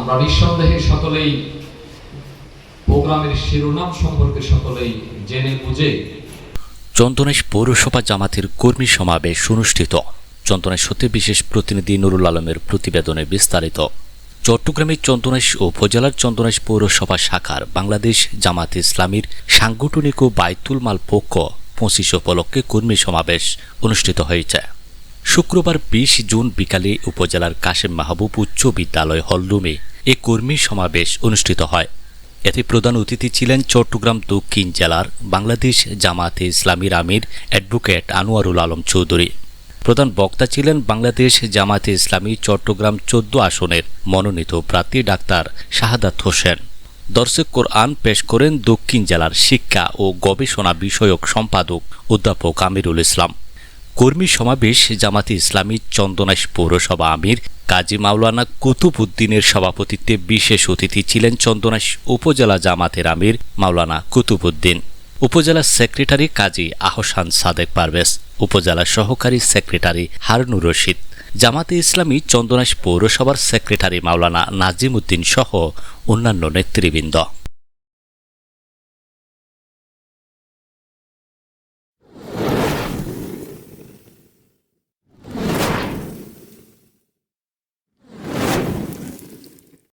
আমরা নিঃসন্দেহে সকলেই প্রোগ্রামের শিরোনাম সম্পর্কে সকলেই জেনে বুঝে চন্দনেশ পৌরসভা জামাতের কর্মী সমাবেশ অনুষ্ঠিত। চন্দনেশ হতে বিশেষ প্রতিনিধি নুরুল আলমের প্রতিবেদনে বিস্তারিত। চট্টগ্রামের চন্দনেশ ও উপজেলার চন্দনেশ পৌরসভা শাখার বাংলাদেশ জামাত ইসলামীর সাংগঠনিক ও বাইতুল মাল পক্ষ পঁচিশ উপলক্ষে কর্মী সমাবেশ অনুষ্ঠিত হয়েছে। শুক্রবার বিশ জুন বিকালে উপজেলার কাশেম মাহবুব উচ্চ বিদ্যালয় হলরুমে এ কর্মী সমাবেশ অনুষ্ঠিত হয়। এতে প্রধান অতিথি ছিলেন চট্টগ্রাম দক্ষিণ জেলার বাংলাদেশ জামাতে ইসলামীর আমির অ্যাডভোকেট আনোয়ারুল আলম চৌধুরী। প্রধান বক্তা ছিলেন বাংলাদেশ জামাতে ইসলামী চট্টগ্রাম চোদ্দ আসনের মনোনীত প্রার্থী ডাক্তার শাহাদাত হোসেন। দর্শক কোরআন পেশ করেন দক্ষিণ জেলার শিক্ষা ও গবেষণা বিষয়ক সম্পাদক অধ্যাপক আমিরুল ইসলাম। কর্মী সমাবেশ জামাতে ইসলামী চন্দনাইশ পৌরসভা আমির কাজী মাওলানা কুতুবউদ্দিনের সভাপতিত্বে বিশেষ অতিথি ছিলেন চন্দনাইশ উপজেলা জামাতের আমির মাওলানা কুতুবউদ্দিন উপজেলা সেক্রেটারি কাজী আহসান সাদেক পারভেজ, উপজেলা সহকারী সেক্রেটারি হারনুর রশিদ, জামাতে ইসলামী চন্দনাইশ পৌরসভার সেক্রেটারি মাওলানা নাজিম উদ্দিন সহ অন্যান্য নেতৃবৃন্দ।